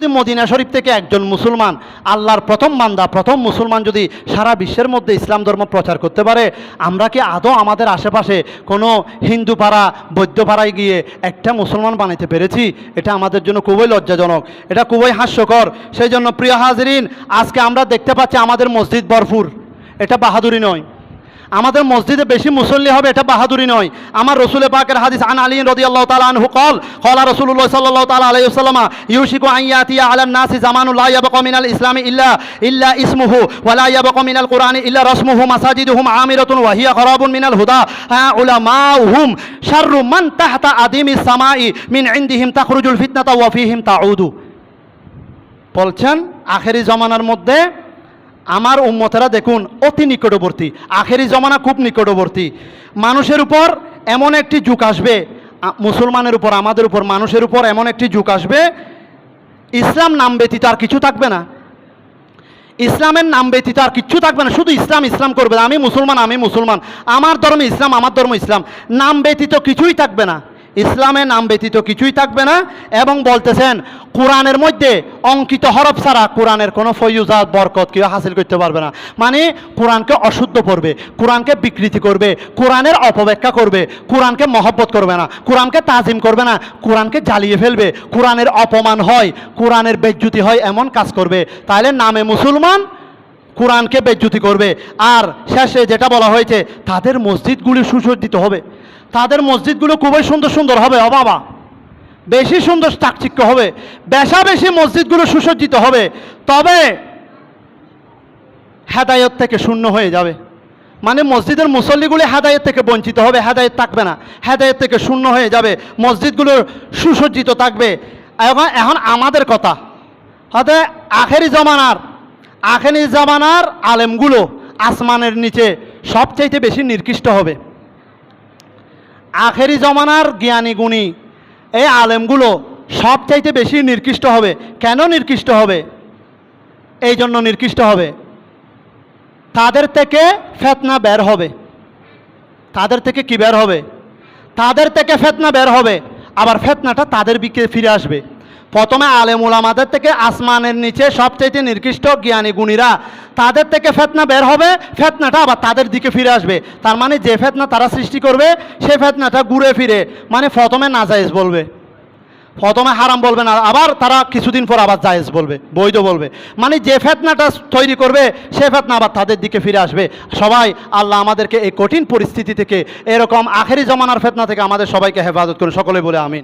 যদি মদিনা শরীফ থেকে একজন মুসলমান, আল্লাহর প্রথম বান্দা, প্রথম মুসলমান যদি সারা বিশ্বের মধ্যে ইসলাম ধর্ম প্রচার করতে পারে, আমরা কি আদৌ আমাদের আশেপাশে কোনো হিন্দু পাড়া, বৌদ্ধ পাড়ায় গিয়ে একটা মুসলমান বানাইতে পেরেছি? এটা আমাদের জন্য খুবই লজ্জাজনক। এটা খুবই হাস্যকর। সেই জন্য প্রিয় হাজরিন, আজকে আমরা দেখতে পাচ্ছি আমাদের মসজিদ ভরপুর। এটা বাহাদুরি নয়। আমাদের মসজিদে বেশি মুসল্লি হবে এটা বাহাদুরি নয়। আমার রসুল পাকের হাদিস আন আলী রদি আল্লাহ তালা আনহু কল কলা রসুল্লাহ সাল্লাহ তালা আলাইসাল্লামা ইউশিকু আইয়াতিয়া আলান নাসি জামানুল্লাহ ইয়াবক মিনাল ইসলামী ইল্লা ইল্লা ইসমুহু ওয়ালা ইয়াবক মিনাল কোরআনি ইল্লা রসমুহু মাসাজিদুহুম আমিরাতুন ওয়াহিয়া খরাবুন মিনাল হুদা হ্যাঁ উলামাউহুম শাররু মান তাহতা আদিমি সামাই, মিন ইনদিহিম তাখরুজুল ফিতনাতা, ওয়া ফিহিম তাউদু। বলছেন, আখেরি জমানার মধ্যে আমার উম্মতেরা দেখুন, অতি নিকটবর্তী। আখেরি জমানা খুব নিকটবর্তী। মানুষের উপর এমন একটি যুগ আসবে মুসলমানের উপর, আমাদের উপর, মানুষের উপর এমন একটি যুগ আসবে, ইসলাম নাম ব্যতীত আর কিছু থাকবে না। ইসলামের নাম ব্যতীত আর কিচ্ছু থাকবে না। শুধু ইসলাম ইসলাম করবে আমি মুসলমান আমি মুসলমান। আমার ধর্ম ইসলাম, আমার ধর্ম ইসলাম। নাম ব্যতীত কিছুই থাকবে না। ইসলামের নাম ব্যতীত কিছুই থাকবে না এবং বলতেছেন, কোরআনের মধ্যে অঙ্কিত হরফ ছাড়া কোরআনের কোনো ফয়ুজাত বরকত কেউ হাসিল করতে পারবে না। মানে কোরআনকে অশুদ্ধ করবে, কোরআনকে বিকৃতি করবে, কোরআনের অপব্যাখ্যা করবে, কোরআনকে মহব্বত করবে না, কোরআনকে তাজিম করবে না, কোরআনকে জ্বালিয়ে ফেলবে। কোরআনের অপমান হয়, কোরআনের বেজ্যুতি হয় এমন কাজ করবে। তাহলে নামে মুসলমান কোরআনকে বেজ্যুতি করবে। আর শেষে যেটা বলা হয়েছে, তাদের মসজিদগুলি সুসজ্জিত হবে। তাদের মসজিদগুলো খুবই সুন্দর সুন্দর হবে অবাবা বেশি সুন্দর চাকচিক্য হবে। বেশা বেশি মসজিদগুলো সুসজ্জিত হবে। তবে হেদায়ত থেকে শূন্য হয়ে যাবে। মানে মসজিদের মুসল্লিগুলি হেদায়ত থেকে বঞ্চিত হবে, হেদায়ত থাকবে না। হেদায়ত থেকে শূন্য হয়ে যাবে। মসজিদগুলো সুসজ্জিত থাকবে। এখন এখন আমাদের কথা। হয়তো আখেরি জমানার আখেরি জমানার আলেমগুলো আসমানের নিচে সবচাইতে বেশি নির্কৃষ্ট হবে। আখেরি জমানার জ্ঞানী গুণী এই আলেমগুলো সব চাইতে বেশি নির্কৃষ্ট হবে। কেন নির্কৃষ্ট হবে? এই জন্য নির্কৃষ্ট হবে। তাদের থেকে ফেতনা বের হবে। তাদের থেকে কি বের হবে? তাদের থেকে ফেতনা বের হবে। আবার ফেতনাটা তাদের বিকে ফিরে আসবে। প্রথমে আলেম ওলামাদের থেকে আসমানের নিচে সবচাইতে নির্কৃষ্ট জ্ঞানী গুণীরা। তাদের থেকে ফেতনা বের হবে, ফেতনাটা আবার তাদের দিকে ফিরে আসবে। তার মানে যে ফেতনা তারা সৃষ্টি করবে, সে ফেতনাটা ঘুরে ফিরে। মানে প্রথমে নাজাইজ বলবে। প্রথমে হারাম বলবে না, আবার তারা কিছুদিন পর আবার জায়েজ বলবে, বৈধ বলবে। মানে যে ফেতনাটা তৈরি করবে, সে ফেতনা আবার তাদের দিকে ফিরে আসবে। সবাই, আল্লাহ আমাদেরকে এই কঠিন পরিস্থিতি থেকে, এরকম আখেরি জমানার ফেতনা থেকে আমাদের সবাইকে হেফাজত করে সকলে বলে আমিন।